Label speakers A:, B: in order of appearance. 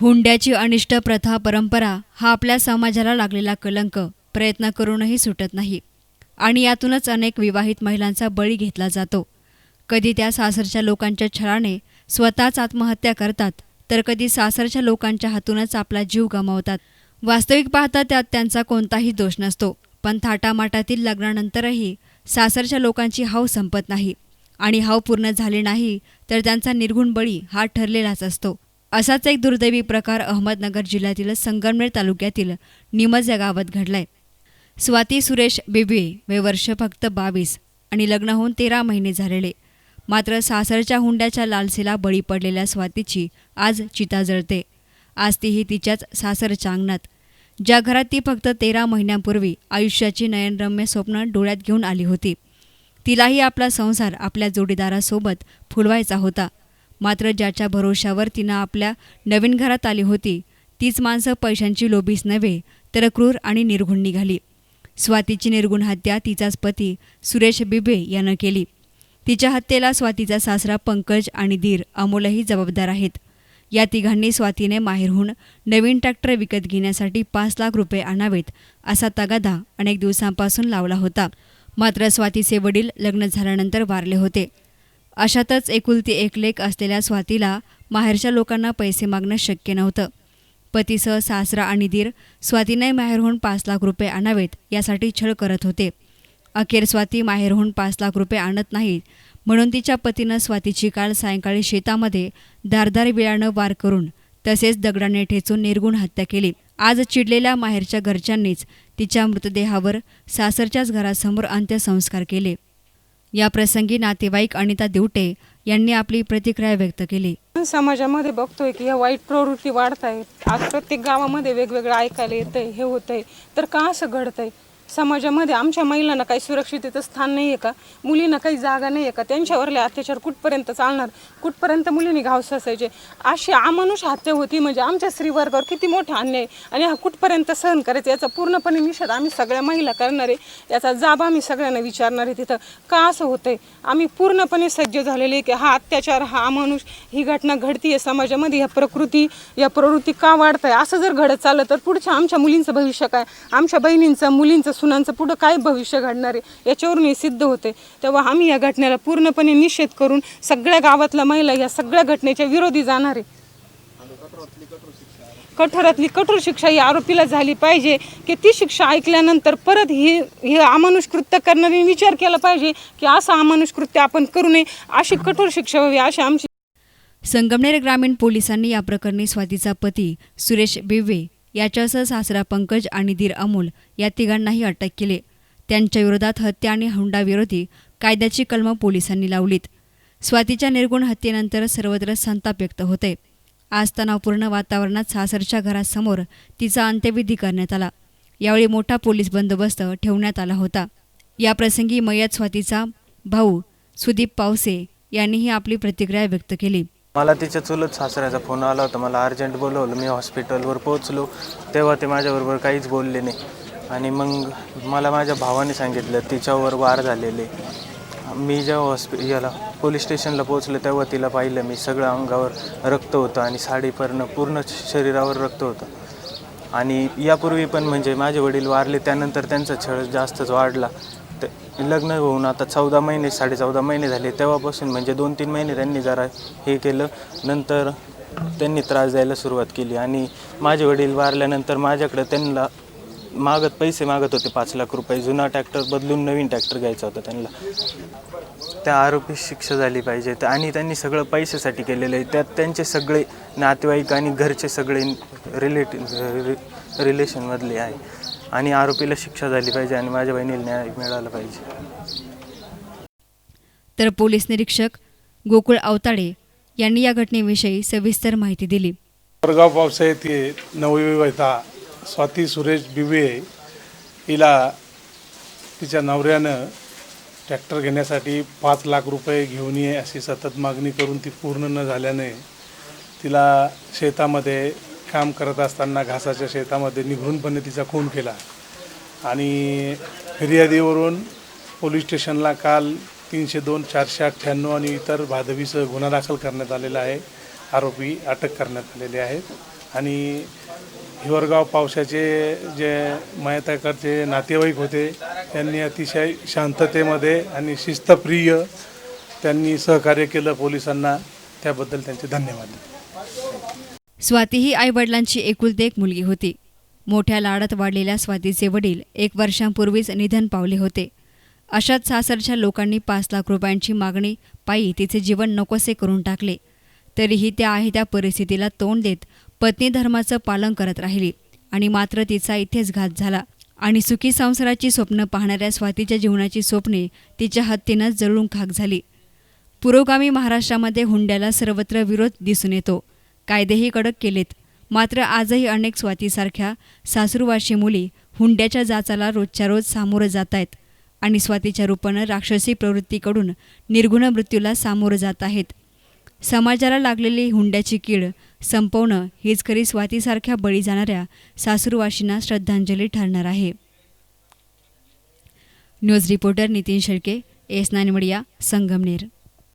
A: हुंड्याची अनिष्ट प्रथा परंपरा हा आपल्या समाजाला लागलेला कलंक प्रयत्न करूनही सुटत नाही. आणि यातूनच अनेक विवाहित महिलांचा बळी घेतला जातो. कधी त्या सासरच्या लोकांच्या छळाने स्वतःच आत्महत्या करतात तर कधी सासरच्या लोकांच्या हातूनच आपला जीव गमावतात. वास्तविक पाहता त्यात त्यांचा कोणताही दोष नसतो पण थाटामाटातील लग्नानंतरही सासरच्या लोकांची हाव संपत नाही. आणि हाव पूर्ण झाली नाही तर त्यांचा निर्गुण बळी हा ठरलेलाच असतो. असाच एक दुर्दैवी प्रकार अहमदनगर जिल्ह्यातील संगमनेर तालुक्यातील निमज या गावात घडलाय. स्वाती सुरेश बिबवे वे वर्ष फक्त बावीस आणि लग्न होऊन तेरा महिने झालेले. मात्र सासरच्या हुंड्याच्या लालसेला बळी पडलेल्या स्वातीची आज चिता जळते. आज तीही तिच्याच सासरच्या अंगणात ज्या घरात ती फक्त तेरा महिन्यांपूर्वी आयुष्याची नयनरम्य स्वप्न डोळ्यात घेऊन आली होती तिलाही आपला संसार आपल्या जोडीदारासोबत फुलवायचा होता. मात्र ज्याच्या भरोशावर तिनं आपल्या नवीन घरात आली होती तीच माणसं पैशांची लोभीच नव्हे तर क्रूर आणि निर्घुण निघाली. स्वातीची निर्गुण हत्या तिचाच पती सुरेश बिबे यानं केली. तिच्या हत्येला स्वातीचा सासरा पंकज आणि धीर अमोलही जबाबदार आहेत. या तिघांनी स्वातीने माहेरहून नवीन ट्रॅक्टर विकत घेण्यासाठी पाच लाख रुपये आणावेत असा तगादा अनेक दिवसांपासून लावला होता. मात्र स्वातीचे वडील लग्न झाल्यानंतर वारले होते. अशातच एकुलती एक लेख असलेल्या स्वातीला माहेरच्या लोकांना पैसे मागणं शक्य नव्हतं. पतीसह सासरा आणि दीर स्वातीने माहेरहून पाच लाख रुपये आणावेत यासाठी छळ करत होते. अखेर स्वाती माहेरहून पाच लाख रुपये आणत नाहीत म्हणून तिच्या पतीनं स्वातीची काल सायंकाळी शेतामध्ये धारदार विळानं वार करून तसेच दगडाने ठेचून निर्गुण हत्या केली. आज चिडलेल्या माहेरच्या घरच्यांनीच तिच्या मृतदेहावर सासरच्याच घरासमोर अंत्यसंस्कार केले. या प्रसंगी नातेवाईक अनिता दिवटे यांनी आपली प्रतिक्रिया व्यक्त केली.
B: समाजामध्ये बघतोय की ह्या वाईट प्रवृत्ती वाढत आहेत आज प्रत्येक गावामध्ये वेगवेगळं ऐकायला येतंय हे होतंय. तर का असं घडतंय? समाजामध्ये आमच्या महिलांना काही सुरक्षितेचं स्थान नाही आहे का? मुलींना काही जागा नाही आहे का? त्यांच्यावरले अत्याचार कुठपर्यंत चालणार? कुठपर्यंत मुलींनी घाव साचायचे? अशी आमानुष हत्या होती म्हणजे आमच्या स्त्रीवर्गावर किती मोठा अन्याय आणि हा कुठपर्यंत सहन करायचा याचा पूर्णपणे निषेध आम्ही सगळ्या महिला करणार. आहे याचा जाब आम्ही सगळ्यांना विचारणार आहे तिथं. का असं होतंय? आम्ही पूर्णपणे सज्ज झालेले आहे की हा अत्याचार हा अमानुष ही घटना घडती आहे समाजामध्ये या प्रकृती या प्रवृत्ती का वाढत आहे असं जर घडत चाललं तर पुढच्या आमच्या मुलींचं भविष्य काय? आमच्या बहिणींचं मुलींचं सुनांचं पुढं काय भविष्य घडणार आहे याच्यावरून हे सिद्ध होते. तेव्हा आम्ही या घटनेला पूर्णपणे निषेध करून सगळ्या गावातल्या महिला या सगळ्या घटनेच्या विरोधी जाणार आहे. कठोरातली कठोर शिक्षा ही आरोपीला झाली पाहिजे की ती शिक्षा ऐकल्यानंतर परत ही हे अमानुष कृत्य करणारी विचार केला पाहिजे की असं अमानुष कृत्य आपण करू नये अशी कठोर शिक्षा व्हावी अशी आमची
A: संगमनेर ग्रामीण पोलिसांनी या प्रकरणी स्वातीचा पती सुरेश बेवे याच्यासह सासरा पंकज आणि दीर अमोल या तिघांनाही अटक केली. त्यांच्या विरोधात हत्या आणि हुंडाविरोधी कायद्याची कलमं पोलिसांनी लावलीत. स्वातीच्या निर्गुण हत्येनंतर सर्वत्र संताप व्यक्त होते आज तणावपूर्ण वातावरणात सासरच्या घरासमोर तिचा अंत्यविधी करण्यात आला. यावेळी मोठा पोलीस बंदोबस्त ठेवण्यात आला होता. याप्रसंगी मयत स्वातीचा भाऊ सुदीप पावसे यांनीही आपली प्रतिक्रिया व्यक्त केली.
C: मला तिच्या चुलत सासऱ्याचा फोन आला होता. मला अर्जंट बोलवलं. मी हॉस्पिटलवर पोहोचलो. तेव्हा ते माझ्याबरोबर काहीच बोलले नाही. आणि मग मला माझ्या भावाने सांगितलं तिच्यावर वार झालेले. मी जेव्हा हॉस्पि याला पोलीस स्टेशनला पोहोचलो तेव्हा तिला पाहिलं मी. सगळं अंगावर रक्त होतं आणि साडीपर्यंत पूर्ण शरीरावर रक्त होतं. आणि यापूर्वी पण म्हणजे माझे वडील वारले. त्यानंतर त्यांचा छळ जास्तच वाढला. ते लग्न होऊन आता चौदा महिने साडे चौदा महिने झाले. तेव्हापासून म्हणजे दोन तीन महिने त्यांनी जरा हे केलं. नंतर त्यांनी त्रास द्यायला सुरुवात केली. आणि माझे वडील वारल्यानंतर माझ्याकडे त्यांना मागत पैसे मागत होते पाच लाख रुपये. जुना ट्रॅक्टर बदलून नवीन ट्रॅक्टर घ्यायचा होता त्यांना. त्या आरोपी शिक्षा झाली पाहिजे. आणि त्यांनी सगळं पैशासाठी केलेलं आहे. त्यात त्यांचे सगळे नातेवाईक आणि घरचे सगळे रिलेटिव्ह रिलेशनमधले आहे. आणि आरोपीला शिक्षा झाली पाहिजे आणि माझ्या बहिणीला न्याय मिळाला पाहिजे.
A: तर पोलीस निरीक्षक गोकुळ अवताडे यांनी या घटनेविषयी सविस्तर माहिती दिली.
D: वरगाव पावसा येथे नवविवाहिता स्वाती सुरेश बिबे हिला तिच्या नवऱ्यानं ट्रॅक्टर घेण्यासाठी पाच लाख रुपये घेऊन ये अशी सतत मागणी करून ती पूर्ण न झाल्याने तिला शेतामध्ये काम करत असताना घासाच्या शेतामध्ये निघूनपणे तिचा खून केला. आणि फिर्यादीवरून पोलीस स्टेशनला काल तीनशे दोन चारशे अठ्ठ्याण्णव आणि इतर भादवीसह गुन्हा दाखल करण्यात आलेला आहे. आरोपी अटक करण्यात आलेले आहेत. आणि हिवरगाव पावसाचे जे मयताकडचे नातेवाईक होते त्यांनी अतिशय शांततेमध्ये आणि शिस्तप्रिय त्यांनी सहकार्य केलं. पोलिसांना त्याबद्दल त्यांचे धन्यवाद.
A: स्वाती ही आईवडिलांची एकुलती एक मुलगी होती. मोठ्या लाडात वाढलेल्या स्वातीचे वडील एक वर्षांपूर्वीच निधन पावले होते. अशात सासरच्या लोकांनी पाच लाख रुपयांची मागणी पायी तिचे जीवन नकोसे करून टाकले. तरीही त्या आहे त्या परिस्थितीला तोंड देत पत्नी धर्माचं पालन करत राहिली आणि मात्र तिचा इथेच घात झाला. आणि सुखी संसाराची स्वप्न पाहणाऱ्या स्वातीच्या जीवनाची स्वप्ने तिच्या हत्तीनं जळून खाक झाली. पुरोगामी महाराष्ट्रामध्ये हुंड्याला सर्वत्र विरोध दिसून येतो. कायदेही कडक केलेत. मात्र आजही अनेक स्वातीसारख्या सासरुवाशी मुली हुंड्याच्या जाचाला रोजच्या रोज सामोरं जात आहेत आणि स्वातीच्या रूपानं राक्षसी प्रवृत्तीकडून निर्गुण मृत्यूला सामोरं जात आहेत. समाजाला लागलेली हुंड्याची कीड संपवणं हीच खरी स्वातीसारख्या बळी जाणाऱ्या सासूरवाशींना श्रद्धांजली ठरणार आहे. News reporter Nitin Shelke S nine media Sangamner.